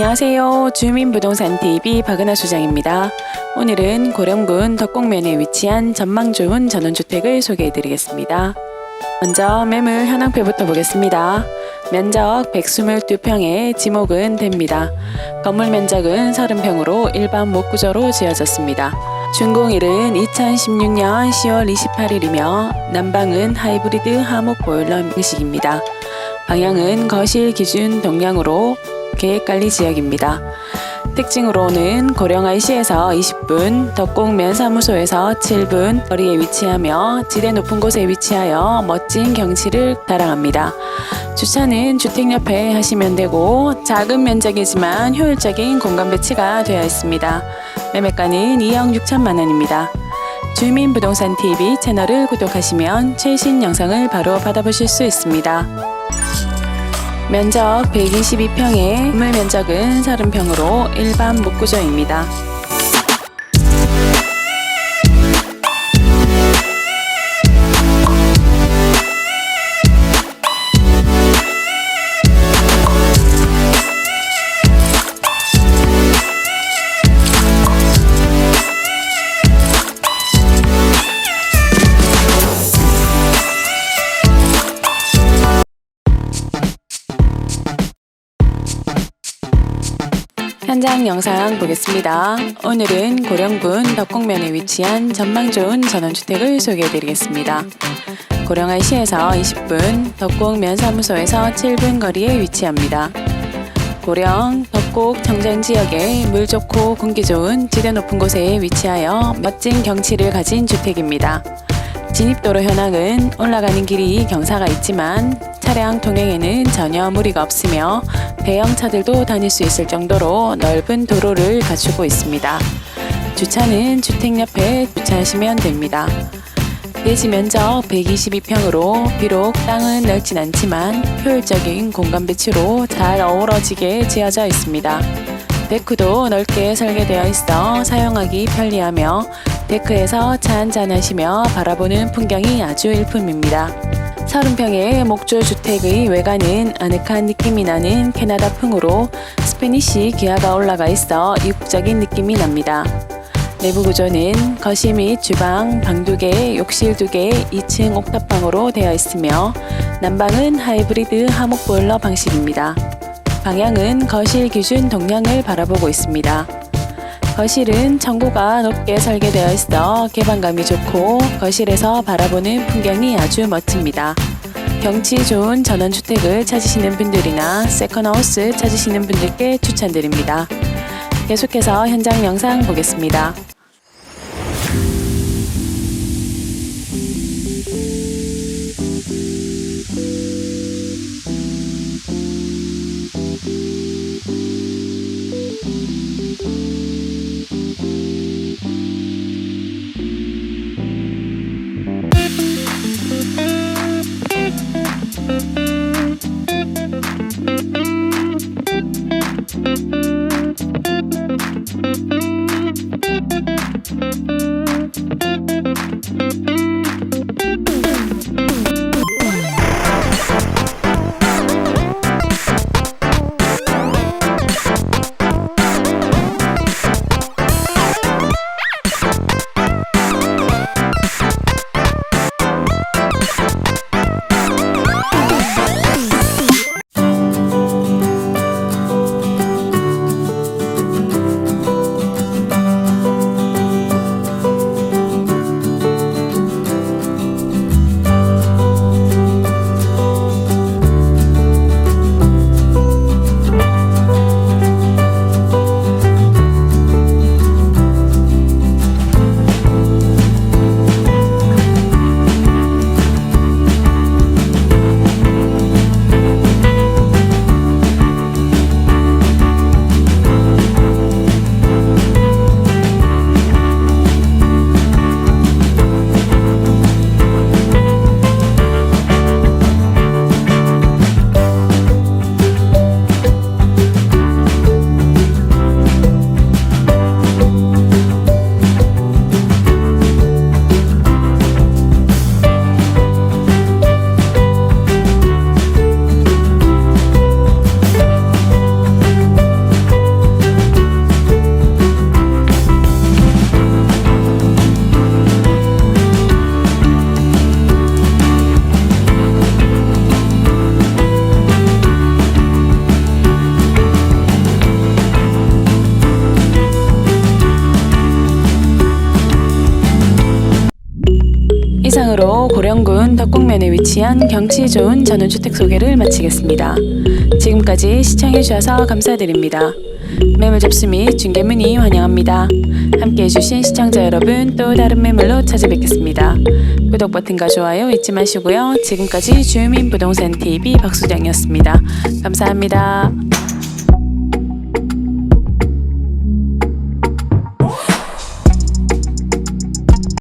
안녕하세요. 주민부동산TV 박은하 소장입니다. 오늘은 고령군 덕곡면에 위치한 전망 좋은 전원주택을 소개해 드리겠습니다. 먼저 매물 현황표부터 보겠습니다. 면적 122평에 지목은 됩니다. 건물 면적은 30평으로 일반 목구조로 지어졌습니다. 준공일은 2016년 10월 28일이며 난방은 하이브리드 하목 보일러 방식입니다. 방향은 거실 기준 동량으로 계획관리 지역입니다. 특징으로는 고령IC에서 20분, 덕곡면 사무소에서 7분 거리에 위치하며 지대 높은 곳에 위치하여 멋진 경치를 자랑합니다. 주차는 주택 옆에 하시면 되고 작은 면적이지만 효율적인 공간 배치가 되어 있습니다. 매매가는 2억 6천만 원입니다. 주민 부동산 TV 채널을 구독하시면 최신 영상을 바로 받아보실 수 있습니다. 면적 122평에 건물 면적은 30평으로 일반 목구조입니다. 현장 영상 보겠습니다. 오늘은 고령군 덕곡면에 위치한 전망 좋은 전원주택을 소개해드리겠습니다. 고령IC에서 20분, 덕곡면 사무소에서 7분 거리에 위치합니다. 고령, 덕곡 정전 지역에 물 좋고 공기 좋은 지대 높은 곳에 위치하여 멋진 경치를 가진 주택입니다. 진입도로 현황은 올라가는 길이 경사가 있지만 차량 통행에는 전혀 무리가 없으며 대형 차들도 다닐 수 있을 정도로 넓은 도로를 갖추고 있습니다. 주차는 주택 옆에 주차하시면 됩니다. 대지 면적 122평으로 비록 땅은 넓진 않지만 효율적인 공간 배치로 잘 어우러지게 지어져 있습니다. 데크도 넓게 설계되어 있어 사용하기 편리하며 데크에서 차 한잔 하시며 바라보는 풍경이 아주 일품입니다. 30평의 목조 주택의 외관은 아늑한 느낌이 나는 캐나다 풍으로 스페니쉬 기아가 올라가 있어 이국적인 느낌이 납니다. 내부 구조는 거실 및 주방, 방 2개, 욕실 2개, 2층 옥탑방으로 되어 있으며 난방은 하이브리드 하목 보일러 방식입니다. 방향은 거실 기준 동량을 바라보고 있습니다. 거실은 전구가 높게 설계되어 있어 개방감이 좋고 거실에서 바라보는 풍경이 아주 멋집니다. 경치 좋은 전원주택을 찾으시는 분들이나 세컨하우스 찾으시는 분들께 추천드립니다. 계속해서 현장 영상 보겠습니다. 이상으로 고령군 덕곡면에 위치한 경치 좋은 전원주택 소개를 마치겠습니다. 지금까지 시청해주셔서 감사드립니다. 매물 접수 및 중개 문의 환영합니다. 함께 해주신 시청자 여러분 또 다른 매물로 찾아뵙겠습니다. 구독 버튼과 좋아요 잊지 마시고요. 지금까지 주민 부동산 TV 박수장이었습니다. 감사합니다.